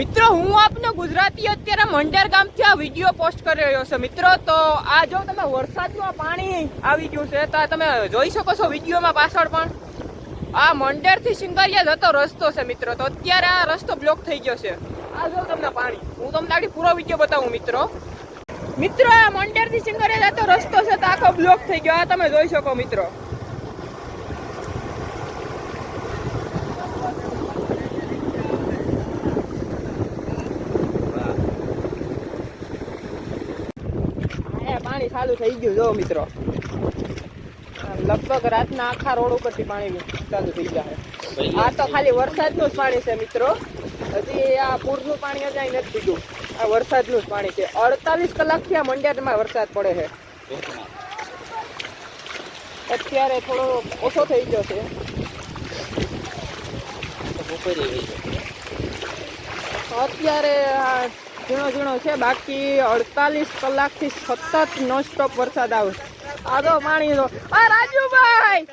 મિત્રો, હું આપનો ગુજરાતી અત્યારે મંડેર ગામથી આ વીડિયો પોસ્ટ કરી રહ્યો છે. મિત્રો, તો આ જો તમે વરસાદમાં પાણી આવી ગયું છે, તો આ તમે જોઈ શકો છો વિડીયોમાં પાછળ પણ. આ મંડેરથી સિંગારિયા જતો રસ્તો છે, મિત્રો. તો અત્યારે આ રસ્તો બ્લોક થઈ ગયો છે. આ જો તમને પાણી. હું તમને આખી પૂરો વીડિયો બતાવું, મિત્રો. મિત્રો, આ મંડેરથી સિંગારિયા જતો રસ્તો છે, તો આખો બ્લોક થઈ ગયો. આ તમે જોઈ શકો, મિત્રો. પાણી ચાલુ થઈ ગયું જો મિત્રો. લગભગ રાતના આખા રોડ ઉપરથી પાણી ચાલુ થઈ જાય. આ તો ખાલી વરસાદનું જ પાણી છે મિત્રો. હજી આ પૂરનું પાણી હજી નથી પીધું આ વરસાદનું જ પાણી છે. અડતાલીસ કલાકથી આ મંડ્યાતમાં વરસાદ પડે છે. અત્યારે થોડો ઓછો થઈ ગયો છે. અત્યારે આ ઝીણો ઝીણો છે. બાકી અડતાલીસ કલાકથી સતત નો સ્ટોપ વરસાદ આવે આ તો પાણી તો આ રાજુભાઈ!